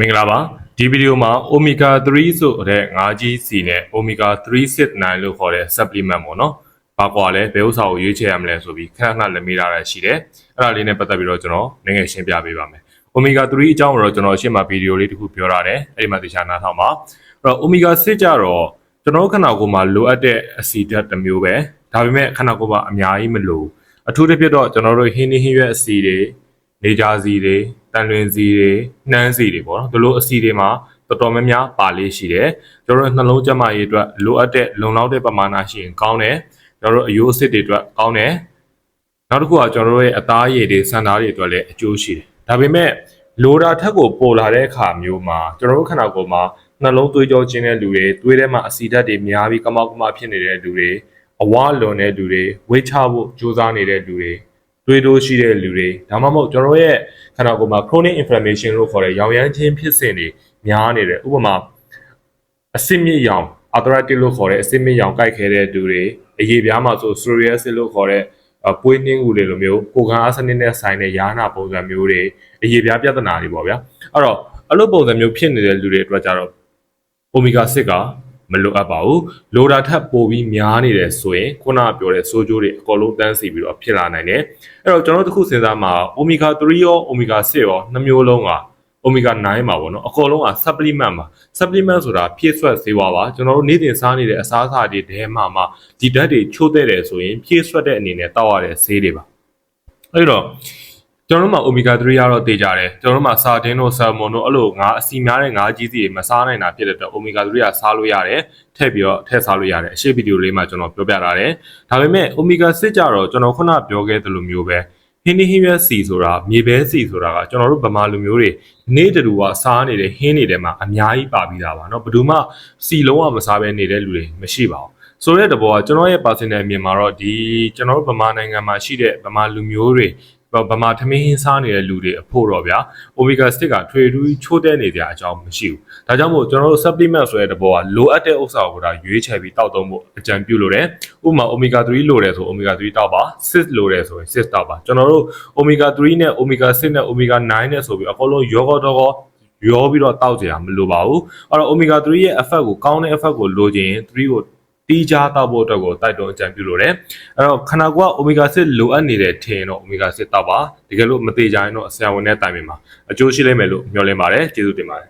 မင်္ဂလာပါဒီဗီဒီယိုမှာ omega 3ဆိုတဲ့ငါးကြီးစီနဲ့ omega 369လို့ခေါ်တဲ့ supplement ပေါ့နော်။ဘာကွာလဲဘယ်ဥစ္စာကိုရွေးချယ်ရမလဲဆိုပြီးခဏခဏလက်မေးလာတာရှိတယ်။အဲ့ဒါလေးနဲ့ပတ်သက်ပြီးတော့ကျွန်တော်နည်းငယ်ရှင်းပြပေးပါမယ်။ omega 3အကြောင်းကိုတော့ကျွန်တော်ရှင်းမှာဗီဒီယိုလေးတစ်ခုပြောရတယ်။အဲ့ဒီမှာတခြားနားထောင်ပါ။အဲ့တော့ omega 6ကြတော့ကျွန်တော်တို့ခန္ဓာကိုယ်မှာလိုအပ်တဲ့အဆီဓာတ်တစ်မျိုးပဲ။ဒါပေမဲ့ခန္ဓာကိုယ်မှာအများကြီးမလိုဘူး။အထူးသဖြင့်တော့ကျွန်တော်တို့ဟင်းနှင်းဟင်းရွက်အဆီတွေ နေကြစီတွေတန်လွင်စီတွေနှမ်းစီတွေပေါ့နော်ဒီလိုအဆီတွေမှာတော်တော်များများပါလေးရှိတယ်ကျွန်တော်တို့နှလုံးကျန်းမာရေးအတွက်လိုအပ်တဲ့လုံလောက်တဲ့ပမာဏရှိရင်ကောင်းတယ်ကျွန်တော်တို့အယိုးအစစ်တွေအတွက်ကောင်းတယ်နောက်တစ်ခုကကျွန်တော်တို့ရဲ့အသားရည်တွေစံသားတွေအတွက်လည်းအကျိုးရှိတယ်ဒါပေမဲ့လိုတာထက်ကိုပိုလာတဲ့အခါမျိုးမှာကျွန်တော်တို့ခန္ဓာကိုယ်မှာနှလုံးသွေးကြောခြင်းတဲ့လူတွေသွေးထဲမှာအဆီဓာတ်တွေများပြီးကမောက်ကမဖြစ်နေတဲ့လူတွေအဝါလွန်တဲ့လူတွေဝိတ်ချဖို့ကြိုးစားနေတဲ့လူတွေ တွေးတိုးရှိတဲ့လူတွေဒါမှမဟုတ်ကျွန်တော်တို့ရဲ့ခန္ဓာကိုယ်မှာ chronic inflammation လို့ခေါ်တဲ့ရောင်ရမ်းခြင်းဖြစ်စဉ်တွေများနေတယ်ဥပမာအဆစ်မြစ်ရောင် arthritis လို့ခေါ်တဲ့အဆစ်မြစ်ရောင်ကိုက်ခဲတဲ့လူတွေအရေးပြားမှာဆို psoriasis လို့ခေါ်တဲ့ပွေးနှင်းကူတွေလိုမျိုးကိုယ်ခံအားစနစ်နဲ့ဆိုင်တဲ့ယာနာပုံစံမျိုးတွေအရေးပြားပြဿနာတွေပေါ့ဗျာအဲ့တော့အဲ့လိုပုံစံမျိုးဖြစ်နေတဲ့လူတွေအတွက်ကြတော့ omega 6က မလိုအပ်ပါဘူးလိုတာထက်ပိုပြီးများနေတယ်ဆိုရင်ခုနကပြောတဲ့ဆိုးကျိုးတွေအကုန်လုံးတန်းစီပြီးတော့ဖြစ်လာနိုင်တယ်အဲ့တော့ကျွန်တော်တို့တစ်ခုစဉ်းစားမှာ omega 3ရော omega 6ရောနှစ်မျိုးလုံးက omega 9ပါဗောနော်အကုန်လုံးက supplement ပါ supplement ဆိုတာဖြည့်ဆွတ်ဆေးဝါးပါကျွန်တော်တို့နေ့တင်စားနေတဲ့အစားအစာတွေထဲမှာမှဒီဓာတ်တွေချို့တဲ့တယ်ဆိုရင်ဖြည့်ဆွတ်တဲ့အနေနဲ့တောက်ရတဲ့ဆေးတွေပါအဲ့တော့ ကျွန်တော်တို့မှာ omega 3ကတော့တေးကြတယ်ကျွန်တော်တို့မှာ sardine တို့ salmon တို့အဲ့လိုငါအစီများတဲ့ငါးကြီးစီတွေမစားနိုင်တာဖြစ်တဲ့အတွက် omega 3ကစားလို့ရတယ်ထည့်ပြီးတော့ထည့်စားလို့ရတယ်အရှိဗီဒီယိုလေးမှာကျွန်တော်ပြောပြထားတယ်ဒါပေမဲ့ omega 6ကြတော့ကျွန်တော်ခုနပြောခဲ့သလိုမျိုးပဲဟင်းနှင်းဟင်းရွက်စီဆိုတာမြေပဲစီဆိုတာကကျွန်တော်တို့ဗမာလူမျိုးတွေနေ့တူကစားနေတဲ့ဟင်းတွေထဲမှာအများကြီးပါပြီးသားပါเนาะဘယ်သူမှစီလုံးဝမစားဘဲနေတဲ့လူတွေမရှိပါဘူးဆိုတဲ့တဘောကကျွန်တော်ရဲ့ personal အမြင်မှာတော့ဒီကျွန်တော်တို့ဗမာနိုင်ငံမှာရှိတဲ့ဗမာလူမျိုးတွေ ဗမာသမင်းဟင်းစားနေတဲ့လူတွေအဖို့တော့ဗျာ omega 6ကထွေထူးချိုးတဲ့နေကြအကြောင်းမရှိဘူးဒါကြောင့်မို့ကျွန်တော်တို့ supplement ဆိုတဲ့တဘောကလိုအပ်တဲ့ဥစ္စာကိုဒါရွေးချယ်ပြီးတောက်သုံးဖို့အကြံပြုလို့တယ်ဥပမာ omega 3လိုတယ်ဆို omega 3တောက်ပါ6လိုတယ်ဆိုရင်6တောက်ပါကျွန်တော်တို့ omega 3နဲ့ omega 6နဲ့ omega 9နဲ့ဆိုပြီးအကုန်လုံးရောတော့တော့ရောပြီးတော့တောက်ကြရမလိုပါဘူးအဲ့တော့ omega 3ရဲ့ effect ကိုကောင်းတဲ့ effect ကိုလိုချင်ရင်3ကို တီးခြားတောက်ဖို့အတွက်ကိုတိုက်တွန်းအကြံပြုလို့တယ်အဲ့တော့ခန္ဓာကိုယ်က omega 6လိုအပ်နေတဲ့ထင်တော့ omega 6တောက်ပါတကယ်လို့မသေးကြရင်တော့ဆရာဝန်နဲ့တိုင်ပင်ပါအကျိုးရှိလိမ့်မယ်လို့မျှော်လင့်ပါတယ်ကျေးဇူးတင်ပါတယ်